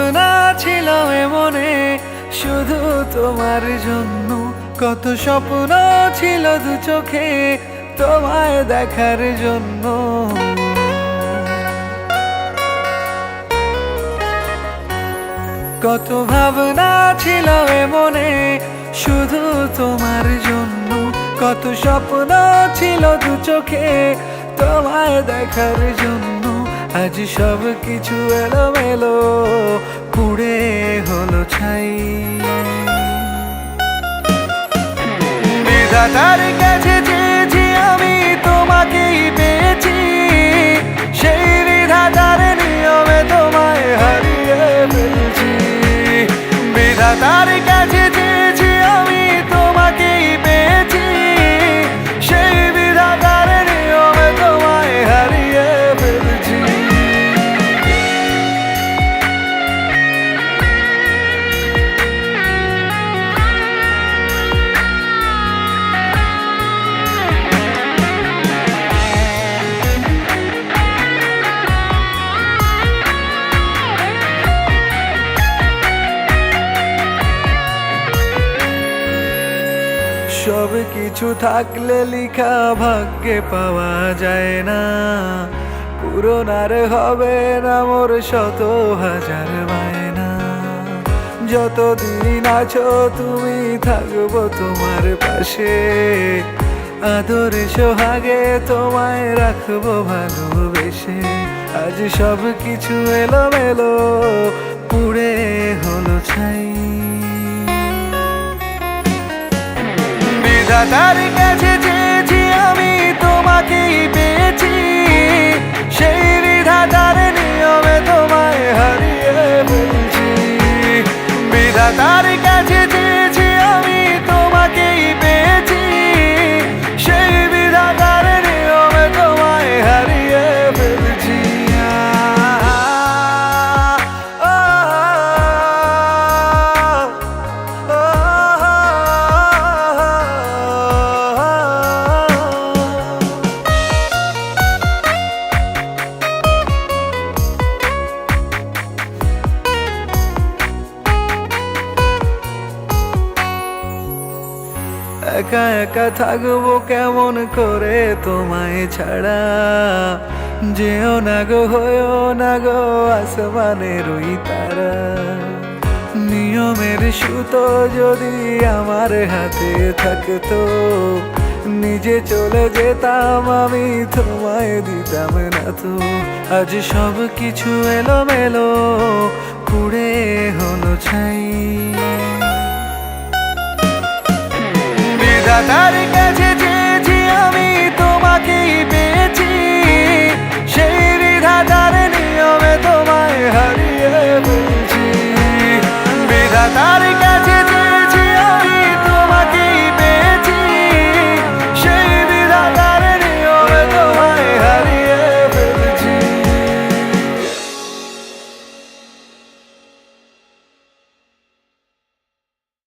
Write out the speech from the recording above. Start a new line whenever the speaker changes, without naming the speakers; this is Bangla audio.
ভাবনা ছিল মনে শুধু তোমার জন্য। কত স্বপ্ন ছিল দু চোখে তোমায় দেখার জন্য। কত ভাবনা ছিল মনে শুধু তোমার জন্য। কত স্বপ্ন ছিল দু চোখে তোমায় দেখার জন্য। আজ সব কিছু এলো মেলো পুড়ে হলো ছাই। বিধাতার কাছে সব কিছু থাকলে লিখা ভাগ্যে পাওয়া যায় না। পুরনার হবে না মোর শত হাজার বায়না। যতদিন আছো তুমি থাকব তোমার পাশে। আদরে সোহাগে তোমায় রাখব ভালোবেসে। আজ সব কিছু এলো মেলো পুড়ে হলো ছাই। বিধাতার কাছে চেয়েছি আমি তোমাকেই পেয়েছি। সেই বিধাতার নিয়মে তোমায় হারিয়ে বলছি বিধাতার কাছে একা একা থাকব কেমন করে তোমায় ছাড়া? যেও না গো, হয়েও না গো আসমানের ওই তারা। নিয়মের সুতো যদি আমার হাতে থাকতো, নিজে চলে যেতাম আমি তোমায় দিতাম না তো। আজ সব কিছু এলোমেলো, পুড়ে হলো ছাই। বিধাতার কাছে চেয়েছি আমি তোমাকে পেয়েছি। সেই বিধাতার নিয়মে তোমায় হারিয়ে বলছি বিধাতার